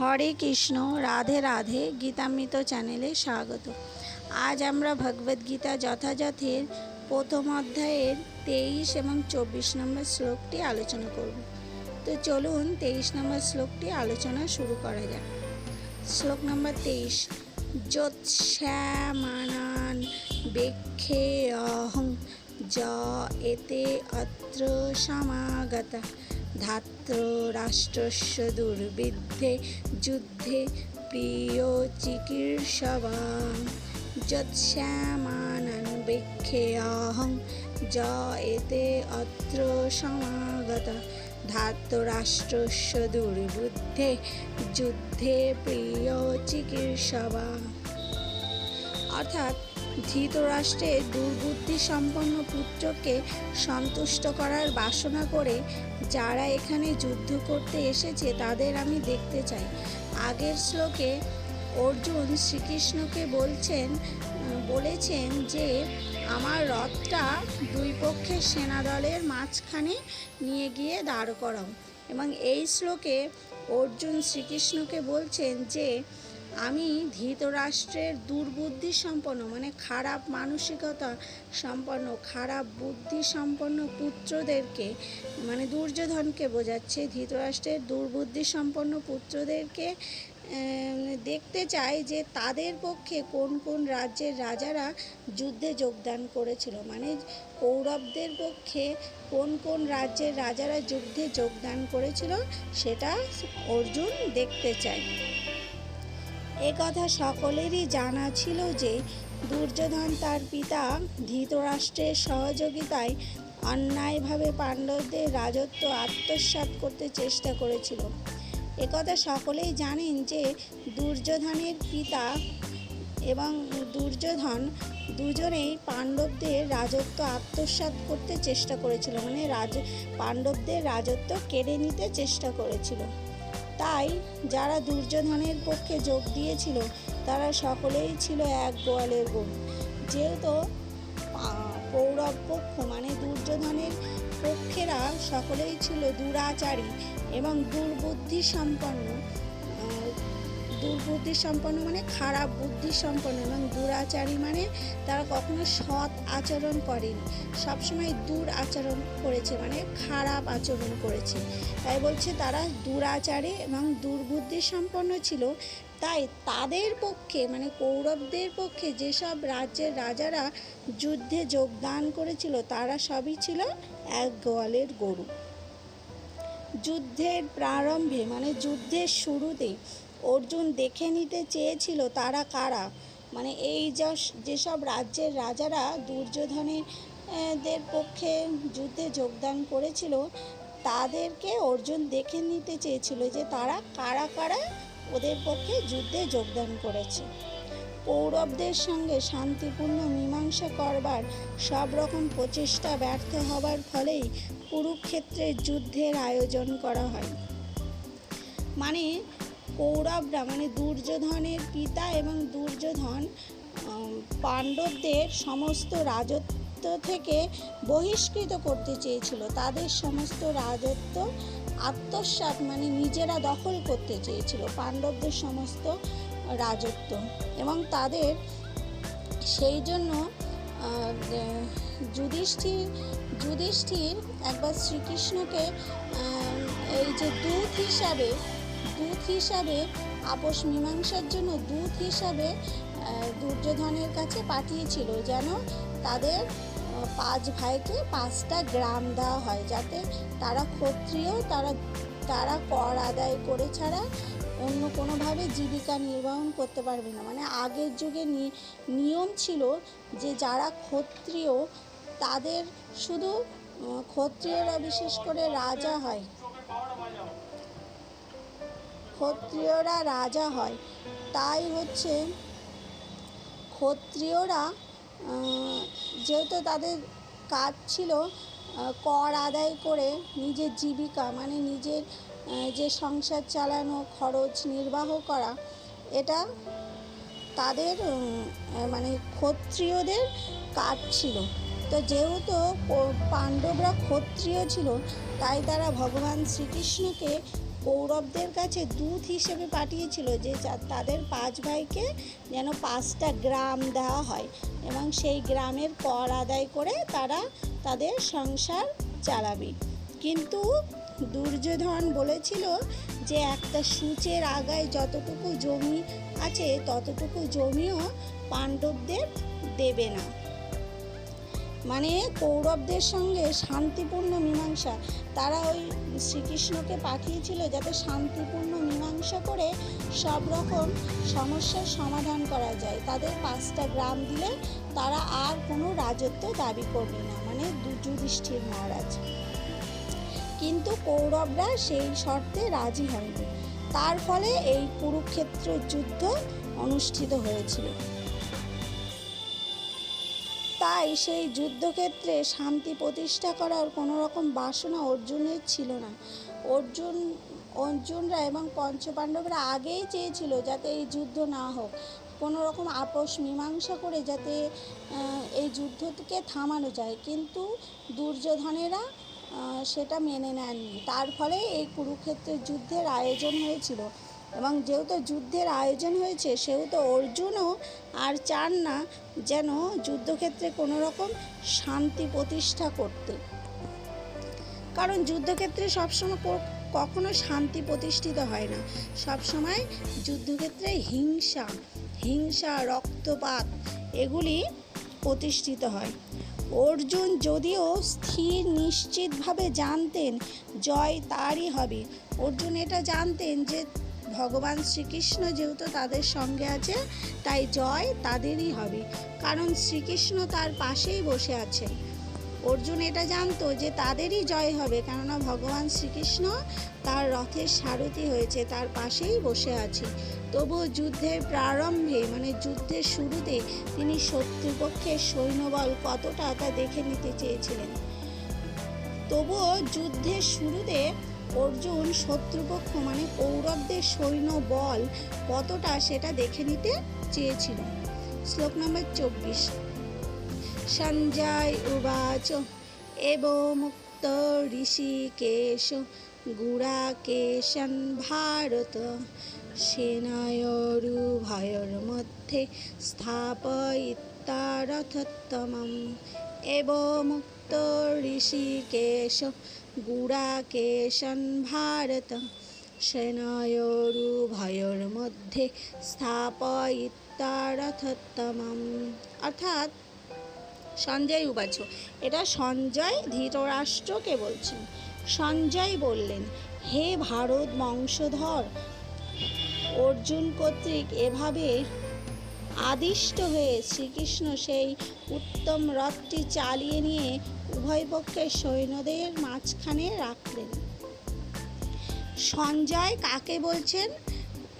হরে কৃষ্ণ, রাধে রাধে, গীতামৃত চ্যানেলে স্বাগত। আজ আমরা ভগবদ্গীতা যথাযথের প্রথম অধ্যায়ের তেইশ এবং চব্বিশ নম্বর শ্লোকটি আলোচনা করব। তো চলুন তেইশ নম্বর শ্লোকটি আলোচনা শুরু করা যাক। শ্লোক নম্বর তেইশ, যোৎস্যামানান বেক্ষে অহং য এতে অত্র সমাগতা। ধাত্র রাষ্ট্রস্য দুর্বিদ্ধে, যুদ্ধে প্রিয় চিকিৎসবাং যৎস্যামানন বেক্ষে অহং য এতে অত্র সমাগত। ধাতরাষ্ট্রস্য দুর্বুদ্ধে, যুদ্ধে প্রিয় চিকিৎসবা অর্থাৎ ধৃতরাষ্ট্রের দুর্বুদ্ধি সম্পন্ন পুত্রকে সন্তুষ্ট করার বাসনা করে যারা এখানে যুদ্ধ করতে এসেছে তাদের আমি দেখতে চাই। আগের শ্লোকে অর্জুন শ্রীকৃষ্ণকে বলছেন, বলেছেন যে, আমার রথটা দুই পক্ষের সেনাদলের মাঝখানে নিয়ে গিয়ে দাঁড় করাও। এবং এই শ্লোকে অর্জুন শ্রীকৃষ্ণকে বলছেন যে আমি ধৃতরাষ্ট্রের দুর্বুদ্ধি সম্পন্ন মানে খারাপ মানসিকতা সম্পন্ন, খারাপ বুদ্ধি সম্পন্ন পুত্রদেরকে মানে দুর্যোধনকে বোঝাচ্ছে, ধৃতরাষ্ট্রের দুর্বুদ্ধি সম্পন্ন পুত্রদেরকে দেখতে চাই যে তাদের পক্ষে কোন কোন রাজ্যের রাজারা যুদ্ধে যোগদান করেছিল। মানে কৌরবদের পক্ষে কোন কোন রাজ্যের রাজারা যুদ্ধে যোগদান করেছিল, সেটা অর্জুন দেখতে চায়। এ কথা সকলেরই জানা ছিল যে দুর্যোধন তার পিতা ধৃতরাষ্ট্রের সহযোগিতায় অন্যায়ভাবে পাণ্ডবদের রাজত্ব আত্মসাৎ করতে চেষ্টা করেছিল। একথা সকলেই জানেন যে দুর্যোধনের পিতা এবং দুর্যোধন দুজনেই পাণ্ডবদের রাজত্ব আত্মসাৎ করতে চেষ্টা করেছিল মানে রাজ, পাণ্ডবদের রাজত্ব কেড়ে নিতে চেষ্টা করেছিল। তাই যারা দুর্যোধনের পক্ষে যোগ দিয়েছিল, তারা সকলেই ছিল এক গোয়ালের গরু যেহেতু কৌরব পক্ষ মানে দুর্যোধনের পক্ষেরা সকলেই ছিল দুরাচারী এবং দুর্বুদ্ধি সম্পন্ন দুর্বুদ্ধি সম্পন্ন মানে খারাপ বুদ্ধি সম্পন্ন এবং দুরাচারী মানে তারা কখনো সৎ আচরণ করেনি। সবসময় দূর আচরণ করেছে মানে খারাপ আচরণ করেছে। তাই বলছে তারা দুরাচারী এবং দুর্বুদ্ধি সম্পন্ন ছিল। তাই তাদের পক্ষে মানে কৌরবদের পক্ষে যেসব রাজ্যের রাজারা যুদ্ধে যোগদান করেছিল, তারা সবই ছিল এক গোয়ালের গরু। যুদ্ধের প্রারম্ভে মানে যুদ্ধের শুরুতে অর্জুন দেখে নিতে চেয়েছিল তারা কারা? মানে এই যেসব রাজ্যের রাজারা দুর্যোধনের দের পক্ষে যুদ্ধে যোগদান করেছিল, তাদেরকে অর্জুন দেখে নিতে চেয়েছিল যে তারা কারা কারা ওদের পক্ষে যুদ্ধে যোগদান করেছে। কৌরবদের সঙ্গে শান্তিপূর্ণ মীমাংসা করবার সব রকম প্রচেষ্টা ব্যর্থ হবার ফলেই কুরুক্ষেত্রের যুদ্ধের আয়োজন করা হয়। মানে কৌরবরা মানে দুর্যোধনের পিতা এবং দুর্যোধন পাণ্ডবদের সমস্ত রাজত্ব থেকে বহিষ্কৃত করতে চেয়েছিল। তাদের সমস্ত রাজত্ব, আত্মসাৎ মানে নিজেরা দখল করতে চেয়েছিল, পাণ্ডবদের সমস্ত রাজত্ব। এবং তাদের সেই জন্য যুধিষ্ঠির যুধিষ্ঠির একবার শ্রীকৃষ্ণকে এই যে দূত হিসাবে দূত হিসাবে, আপোষ মীমাংসার জন্য দূত হিসাবে দুর্যোধনের কাছে পাঠিয়েছিল যেন তাদের পাঁচ ভাইকে পাঁচটা গ্রাম দেওয়া হয় যাতে তারা ক্ষত্রিয়, তারা তারা কর আদায় করে ছাড়া অন্য কোনোভাবে জীবিকা নির্বাহন করতে পারবে না। মানে আগের যুগে নিয়ম ছিল যে যারা ক্ষত্রিয় তাদের শুধু ক্ষত্রিয়রা বিশেষ করে রাজা হয়। ক্ষত্রিয়রা রাজা হয়। তাই হচ্ছে ক্ষত্রিয়রা যেহেতু তাদের কাজ ছিল কর আদায় করে নিজের জীবিকা মানে নিজের যে সংসার চালানো, খরচ, নির্বাহ করা, এটা তাদের মানে ক্ষত্রিয়দের কাজ ছিল। তো যেহেতু পাণ্ডবরা ক্ষত্রিয় ছিল, তাই তারা ভগবান শ্রীকৃষ্ণকে কৌরবদের কাছে দূত হিসেবে পাঠিয়েছিল যে তাদের পাঁচ ভাইকে যেন পাঁচটা গ্রাম দেওয়া হয় এবং সেই গ্রামের কর আদায় করে তারা তাদের সংসার চালাবে। কিন্তু দুর্যোধন বলেছিল যে একটা সূচের আগায় যতটুকু জমি আছে, ততটুকু জমিও পাণ্ডবদের দেবে না। মানে কৌরবদের সঙ্গে শান্তিপূর্ণ মীমাংসা। তারা ওই শ্রীকৃষ্ণকে পাঠিয়েছিল যাতে শান্তিপূর্ণ মীমাংসা করে সব রকম সমস্যার সমাধান করা যায়। তাদের পাঁচটা গ্রাম দিলে তারা আর কোনো রাজত্ব দাবি করবে না মানে যুধিষ্ঠির মহারাজ। কিন্তু কৌরবরা সেই শর্তে রাজি হয়নি। তার ফলে এই কুরুক্ষেত্র যুদ্ধ অনুষ্ঠিত হয়েছিল। তাই সেই যুদ্ধক্ষেত্রে শান্তি প্রতিষ্ঠা করার কোনো রকম বাসনা অর্জুনের ছিল না। অর্জুন, অর্জুনরা এবং পঞ্চপাণ্ডবরা আগেই চেয়েছিল যাতে এই যুদ্ধ না হোক। কোনো রকম আপোষ, মীমাংসা করে যাতে এই যুদ্ধকে থামানো যায়। কিন্তু দুর্যোধনেরা সেটা মেনে নেননি। তার ফলে এই কুরুক্ষেত্রের যুদ্ধের আয়োজন হয়েছিল। এবং যেহেতু যুদ্ধের আয়োজন হয়েছে, সেহেতু অর্জুনও আর চান না যেন যুদ্ধক্ষেত্রে কোনো রকম শান্তি প্রতিষ্ঠা করতে। কারণ যুদ্ধক্ষেত্রে সবসময় কখনো শান্তি প্রতিষ্ঠিত হয় না। সবসময় যুদ্ধক্ষেত্রে হিংসা হিংসা, রক্তপাত এগুলি প্রতিষ্ঠিত হয়। অর্জুন যদিও স্থির নিশ্চিতভাবে জানতেন জয় তারই হবে, অর্জুন এটা জানতেন যে ভগবান শ্রীকৃষ্ণ যেহেতু তাদের সঙ্গে আছে, তাই জয় তাদেরই হবে। কারণ শ্রীকৃষ্ণ তার পাশেই বসে আছেন। অর্জুন এটা জানতো যে তাদেরই জয় হবে, কেননা ভগবান শ্রীকৃষ্ণ তার রথের সারথি হয়েছে, তার পাশেই বসে আছে। তবুও যুদ্ধের প্রারম্ভে মানে যুদ্ধের শুরুতে তিনি শত্রুপক্ষের সৈন্যবল কতটা তা দেখে নিতে চেয়েছিলেন। তবুও যুদ্ধের শুরুতে অর্জুন শত্রুপক্ষ মানে কৌরবদের সৈন্য বল কতটা সেটা দেখে নিতে চেয়েছিল। শ্লোক নম্বর চব্বিশ। সঞ্জয় উবাচ এব মুক্ত ঋষিকেশ গুড়াকেশন ভারত সেনায়োরুভয়োর মধ্যে স্থাপয়িত্তারথোত্তমম এব মুক্ত ঋষিকেশ গুড়াকেশন ভারত সেনায়োরুভয়োর মধ্যে স্থাপয়িত্তারথোত্তমম অর্থাৎ সঞ্জয় উবাচ এটা সঞ্জয় ধৃতরাষ্ট্রকে বলছেন। সঞ্জয় বললেন, হে ভারত বংশধর, অর্জুন কর্তৃক এভাবে আদিষ্ট হয়ে শ্রীকৃষ্ণ সেই উত্তম রথটি চালিয়ে নিয়ে উভয় পক্ষের সৈন্যদের মাঝখানে রাখলেন। সঞ্জয় কাকে বলছেন?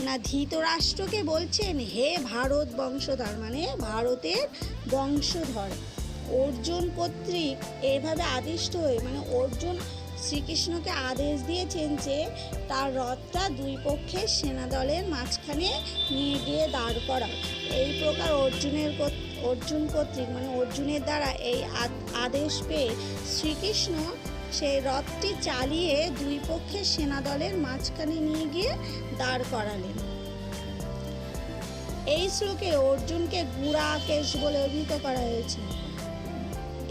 না, ধৃতরাষ্ট্রকে বলছেন? হে ভারত বংশধর মানে ভারতের বংশধর। অর্জুন কর্তৃক এভাবে আদিষ্ট হয়ে মানে অর্জুন শ্রীকৃষ্ণকে আদেশ দিয়েছেন যে, তার রথটা দুই পক্ষের সেনাদলের মাঝখানে নিয়ে গিয়ে দাঁড় করা। এই প্রকার অর্জুনের কর্ত- অর্জুন কর্তৃক মানে অর্জুনের দ্বারা এই আদেশ পেয়ে শ্রীকৃষ্ণ সেই রথটি চালিয়ে দুই পক্ষের সেনাদলের মাঝখানে নিয়ে গিয়ে দাঁড় করালেন। এই শ্লোকে অর্জুনকে গুড়াকেশ বলে অভিহিত করা হয়েছে।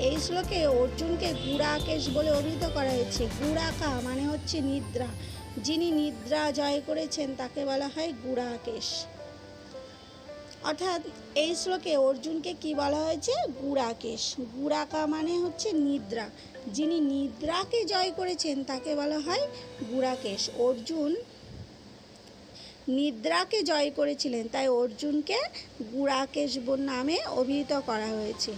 এই শ্লোকে অর্জুনকে গুড়াকেশ বলে অভিহিত করা হয়েছে। গুড়াকা মানে হচ্ছে নিদ্রা। যিনি নিদ্রা জয় করেছেন তাকে বলা হয় গুড়াকেশ অর্থাৎ এই শ্লোকে অর্জুনকে কি বলা হয়েছে? গুড়াকেশ। গুড়াকা মানে হচ্ছে নিদ্রা। যিনি নিদ্রাকে জয় করেছেন, তাকে বলা হয় গুড়াকেশ। অর্জুন নিদ্রাকে জয় করেছিলেন, তাই অর্জুনকে গুড়াকেশ নামে অভিহিত করা হয়েছে।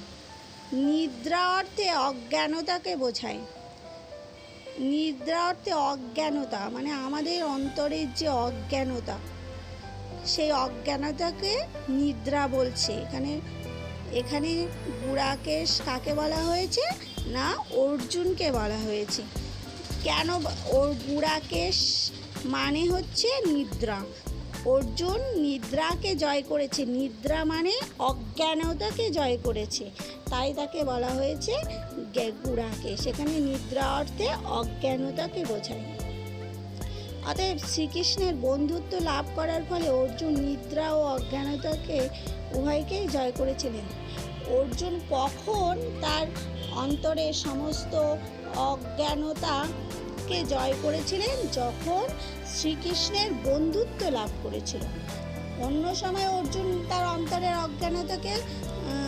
নিদ্রা অর্থে অজ্ঞানতাকে বোঝায়। নিদ্রা অর্থে অজ্ঞানতা মানে আমাদের অন্তরের যে অজ্ঞানতা সেই অজ্ঞানতাকে নিদ্রা বলছে। এখানে এখানে গুড়াকেশ কাকে বলা হয়েছে না অর্জুনকে বলা হয়েছে? কেন ওর গুড়াকেশ মানে হচ্ছে নিদ্রা। অর্জুন নিদ্রাকে জয় করেছে। নিদ্রা মানে অজ্ঞানতাকে জয় করেছে। তাই তাকে বলা হয়েছে গে- গুড়াকেশ সেখানে নিদ্রা অর্থে অজ্ঞানতাকে বোঝায়। অতএব শ্রীকৃষ্ণের বন্ধুত্ব লাভ করার ফলে অর্জুন নিদ্রা ও অজ্ঞানতাকে উভয়কেই জয় করেছিলেন। অর্জুন কখন তার অন্তরের সমস্ত অজ্ঞানতাকে জয় করেছিলেন? যখন শ্রীকৃষ্ণের বন্ধুত্ব লাভ করেছিল। অন্য সময় অর্জুন তার অন্তরের অজ্ঞানতাকে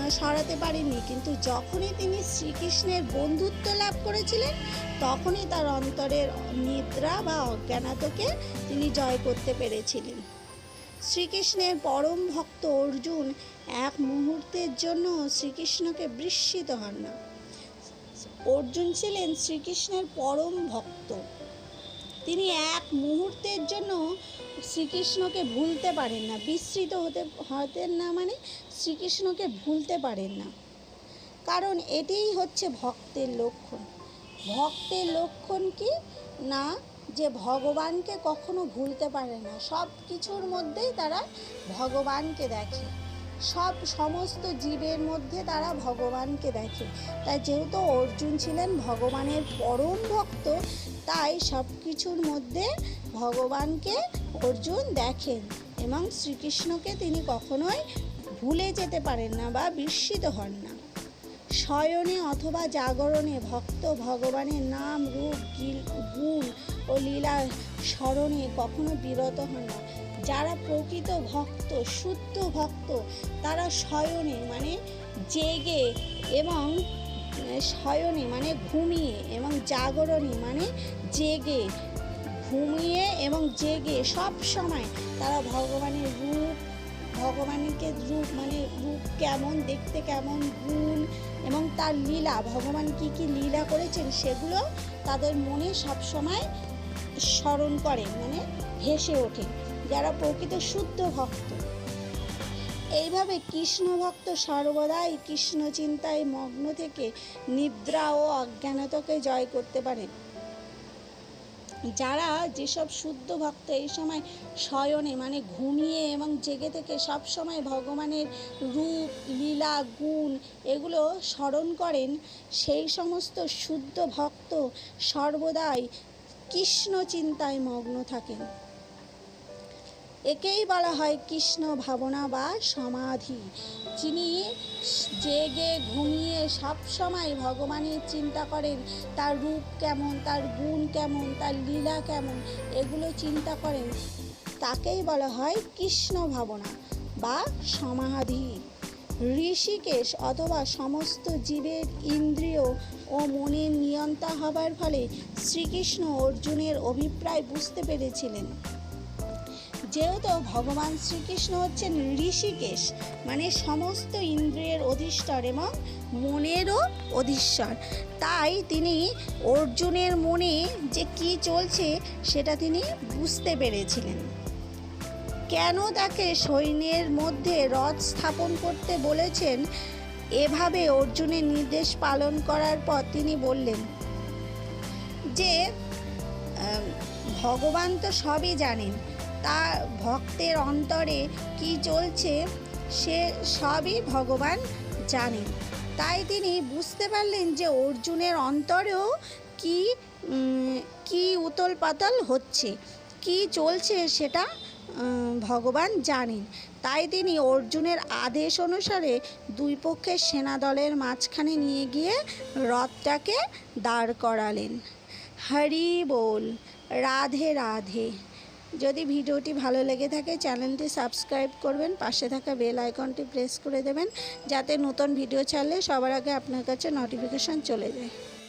সরাতে পারেননি। কিন্তু যখনই তিনি শ্রীকৃষ্ণের বন্ধুত্ব লাভ করেছিলেন, তখনই তার অন্তরের নিদ্রা বা অজ্ঞানাতকে তিনি জয় করতে পেরেছিলেন। শ্রীকৃষ্ণের পরম ভক্ত অর্জুন এক মুহূর্তের জন্য শ্রীকৃষ্ণকে বিস্মিত হন না। অর্জুন ছিলেন শ্রীকৃষ্ণের পরম ভক্ত। তিনি এক মুহূর্তের জন্য শ্রীকৃষ্ণকে ভুলতে পারেন না, বিস্মৃত হতে, হতেন না মানে শ্রীকৃষ্ণকে ভুলতে পারেন না। কারণ এটিই হচ্ছে ভক্তের লক্ষণ। ভক্তের লক্ষণ কি? না, যে ভগবানকে কখনো ভুলতে পারে না। সব কিছুর মধ্যেই তারা ভগবানকে দেখে। সব সমস্ত জীবের মধ্যে তারা ভগবানকে দেখে। তাই যেহেতু অর্জুন ছিলেন ভগবানের পরম ভক্ত, তাই সব কিছুর মধ্যে ভগবানকে অর্জুন দেখেন এবং শ্রীকৃষ্ণকে তিনি কখনোই ভুলে যেতে পারেন না বা বিস্মিত হন না। শয়নে অথবা জাগরণে ভক্ত ভগবানের নাম, রূপ গুণ ও লীলা স্মরণে কখনো বিরত হন না। যারা প্রকৃত ভক্ত, শুদ্ধ ভক্ত, তারা শয়নে মানে জেগে এবং শয়নে মানে ঘুমিয়ে এবং জাগরণে মানে জেগে, ঘুমিয়ে এবং জেগে সব সময় তারা ভগবানের রূপ ভগবানকে রূপ মানে রূপ কেমন, দেখতে কেমন, গুণ এবং তার লীলা, ভগবান কি কি লীলা করেছেন সেগুলো তাদের মনে সব সময় স্মরণ করে মানে ভেসে ওঠে। যারা প্রকৃত শুদ্ধ ভক্ত। এইভাবে কৃষ্ণ ভক্ত সর্বদাই কৃষ্ণ চিন্তায় মগ্ন থেকে নিদ্রা ও অজ্ঞানতাকে জয় করতে পারেন। যারা যেসব শুদ্ধ ভক্ত এই সময় শয়নে মানে ঘুমিয়ে এবং জেগে থেকে সব সময় ভগবানের রূপ, লীলা, গুণ এগুলো স্মরণ করেন, সেই সমস্ত শুদ্ধ ভক্ত সর্বদাই কৃষ্ণ চিন্তায় মগ্ন থাকেন। একেই বলা হয় কৃষ্ণ ভাবনা বা সমাধি। যিনি জেগে ঘুমিয়ে সব সময় ভগবানের চিন্তা করেন, তার রূপ কেমন, তার গুণ কেমন, তার লীলা কেমন, এগুলো চিন্তা করেন, তাকেই বলা হয় কৃষ্ণ ভাবনা বা সমাধি। ঋষিকেশ অথবা সমস্ত জীবের ইন্দ্রিয় ও মনের নিয়ন্তা হবার ফলে শ্রীকৃষ্ণ অর্জুনের অভিপ্রায় বুঝতে পেরেছিলেন। যেহেতু ভগবান শ্রীকৃষ্ণ হচ্ছেন ঋষিকেশ মানে সমস্ত ইন্দ্রিয়ের অধিষ্ঠর এবং মনেরও অধীশ্বর তাই তিনি অর্জুনের মনে যে কি চলছে সেটা তিনি বুঝতে পেরেছিলেন। কেন তাকে সৈন্যের মধ্যে রথ স্থাপন করতে বলেছেন? এভাবে অর্জুনের নির্দেশ পালন করার পর তিনি বললেন যে ভগবান তো সবই জানেন তা ভক্তের অন্তরে কি চলছে সে সবই ভগবান জানেন। তাই তিনি বুঝতে পারলেন যে অর্জুনের অন্তরেও কি কি উতল পাতল হচ্ছে, কি চলছে সেটা ভগবান জানেন। তাই তিনি অর্জুনের আদেশ অনুসারে দুই পক্ষের সেনাদলের মাঝখানে নিয়ে গিয়ে রথটাকে দাঁড় করালেন। হরি বল, রাধে রাধে। যদি ভিডিওটি ভালো লেগে থাকে, চ্যানেলটি সাবস্ক্রাইব করবেন, পাশে থাকা বেল আইকনটি প্রেস করে দেবেন, যাতে নতুন ভিডিও ছাড়লে সবার আগে আপনার কাছে নোটিফিকেশান চলে যায়।